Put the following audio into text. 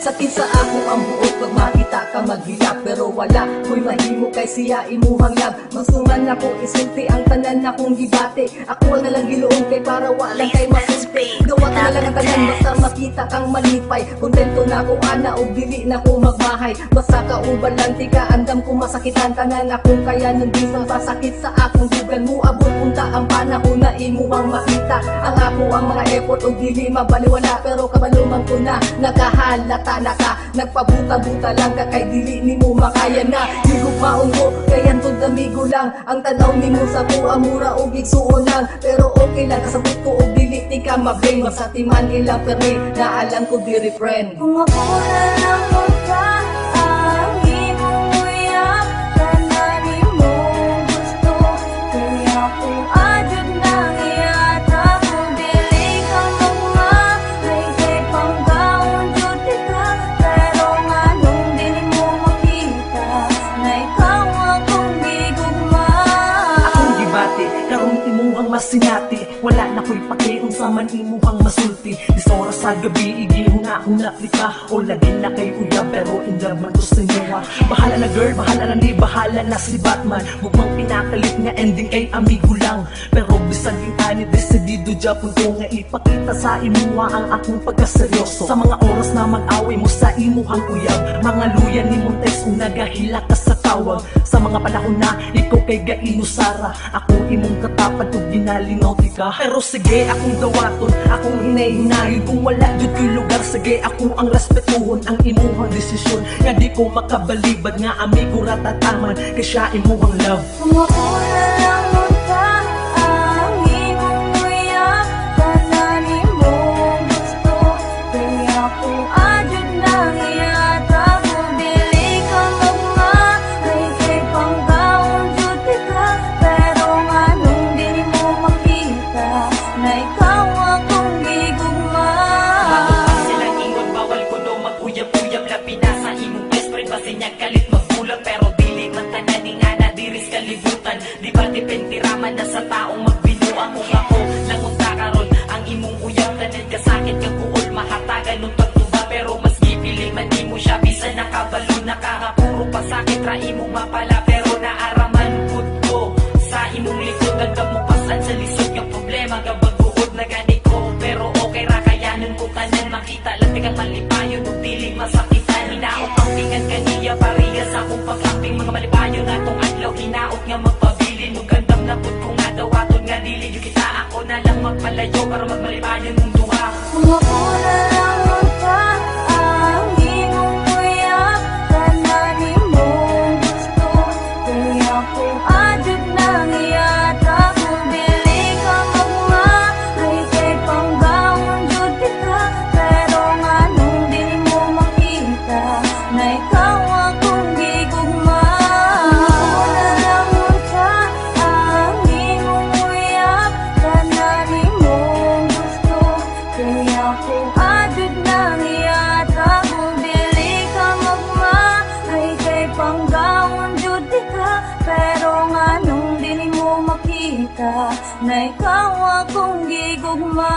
Sa ako ang buot pag makita ka maghilak Pero wala, ko'y mahimo kay siya imuhang lab. Masuman ako isulti ang tanan akong gibate. Ako na lang giluong kay para wala kay masulti Gawa na lang ang tanan basta makita kang malipay. Kontento na ako ana o dili na ko magmahay. Basta kauban lang tika andam ko masakitan tanan akong kaya nung bisang pasakit sa akong dugan mo Abot punta ang panahon na imuhang makita. Ang ako ang mga effort o dili mabaliwala. Pero kabaluman ko na nakahalata na ka. Nagpabuta-buta lang ka kay dili ni mo makaya na. Higog maong ko kay antod amigo lang. Ang tanaw ni mo sa buha mura o gigsuon lang Pero okay lang kasabot ko o dili ti ka mabring Masatiman ilang permi na alam ko diri friend. Kung ako na lang imuhang masinati Wala na ko'y pakiung sa man imuhang masulti. Dis oras sa gabi, igihuna-huna ka O lagi na kay uyab, pero in love man to sa inyo Bahala na girl, bahala na ni, bahala na si Batman. Bugmang pinakalit nga ending kay amigo lang. Pero bisag yung ani, desidido Japon ko nga ipakita sa imuha ang akong pagkaseryoso. Sa mga oras na mag-away mo sa imuhang uyab Mga luya ni Montes kung nagahila ka sa tawag Sa mga panahon na ikaw kay Gaino Sara Ako imong katapad ug ginalingaw ti ka Pero sige akong dawaton, akong hinay-hinayon Kung wala jud ko'y lugar, sige ako ang respetuhon Ang imuhang desisyon, nga di ko makabalibad Nga amigo ratataman, kay siya imuhang love Na ikaw akong gigugma Silang ingon bawal ko no mag-uyab-uyab Labi na sa imong best friend Basta niya galit? Magbulag Pero dili man tanan ni nga na diris kalibutan. Di ba depende raman na sa taong magbinuang Mga malipayon nga tong adlaw Hinaot nga magpabilin Ug gandam na pud ko nga dawaton Nga dili. Yung kita ako na lang magpalayo Para magmalipayon mong duha. Ako na lang ang imong uyab Tananin na ikaw akong gigugma.